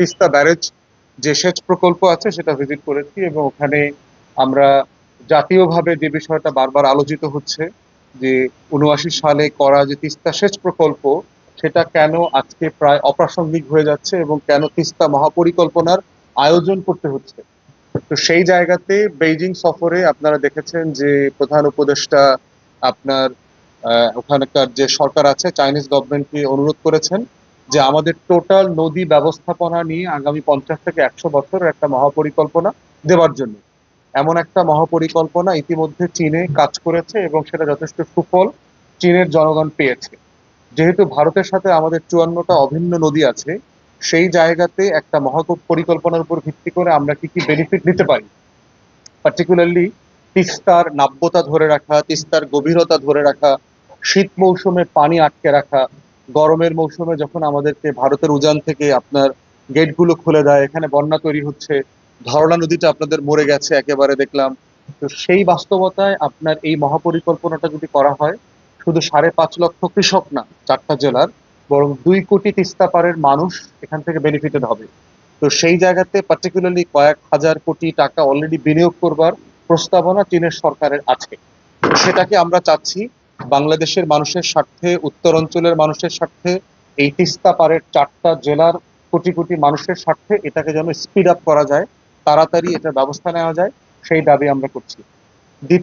Teesta barrage যে সেচ প্রকল্প আছে সেটা ভিজিট করেছি এবং ওখানে আমরা জাতীয়ভাবে যে বিষয়টা বারবার আলোচিত হচ্ছে, যে উনআশি সালে করা যে তিস্তা সেচ প্রকল্প, সেটা কেন আজকে প্রায় অপ্রাসঙ্গিক হয়ে যাচ্ছে এবং কেন তিস্তা মহাপরিকল্পনার আয়োজন করতে হচ্ছে? তো সেই জায়গাতে বেইজিং সফরে আপনারা দেখেছেন যে প্রধান উপদেষ্টা আপনার ওখানকার যে সরকার আছে, চাইনিজ গভর্নমেন্টকে অনুরোধ করেছেন যে আমাদের টোটাল নদী ব্যবস্থাপনা নিয়ে আগামী পঞ্চাশ থেকে একশো বছরের একটা মহাপরিকল্পনা দেওয়ার জন্য। এমন একটা মহাপরিকল্পনা ইতিমধ্যে চীনে কাজ করেছে এবং সেটা যথেষ্ট সুফল চীনের জনগণ পেয়েছে। যেহেতু ভারতের সাথে আমাদের চুয়ান্নটা অভিন্ন নদী আছে, সেই জায়গাতে একটা মহা পরিকল্পনার উপর ভিত্তি করে আমরা কি কি বেনিফিট নিতে পারি? পার্টিকুলারলি তিস্তার নাব্যতা ধরে রাখা, তিস্তার গভীরতা ধরে রাখা, শীত মৌসুমে পানি আটকে রাখা গরমের মৌসুমে যখন আমাদেরকে ভারতের উজান থেকে আপনার গেটগুলো খুলে দেয়, এখানে বন্যা তৈরি হচ্ছে ধরলা নদীটা আপনাদের মরে গেছে একেবারে দেখলাম। তো সেই বাস্তবতায় আপনার এই মহাপরিকল্পনাটা যদি করা হয়, শুধু সাড়ে পাঁচ লক্ষ কৃষক না, চারটা জেলার, বরং দুই কোটি তিস্তা পারের মানুষ এখান থেকে বেনিফিটেড হবে। তো সেই জায়গাতে পার্টিকুলারলি কয়েক হাজার কোটি টাকা অলরেডি বিনিয়োগ করবার প্রস্তাবনা চীনের সরকারের আছে। সেটাকে আমরা চাচ্ছি বাংলাদেশের মানুষের স্বার্থে, উত্তর অঞ্চলের মানুষের স্বার্থে, এই তিস্তা পারের চারটা জেলার কোটি কোটি মানুষের স্বার্থে এটাকে যেন স্পিড আপ করা যায়, তাড়াতাড়ি এটার ব্যবস্থা নেওয়া যায়, সেই দাবি আমরা করছি। দ্বিতীয়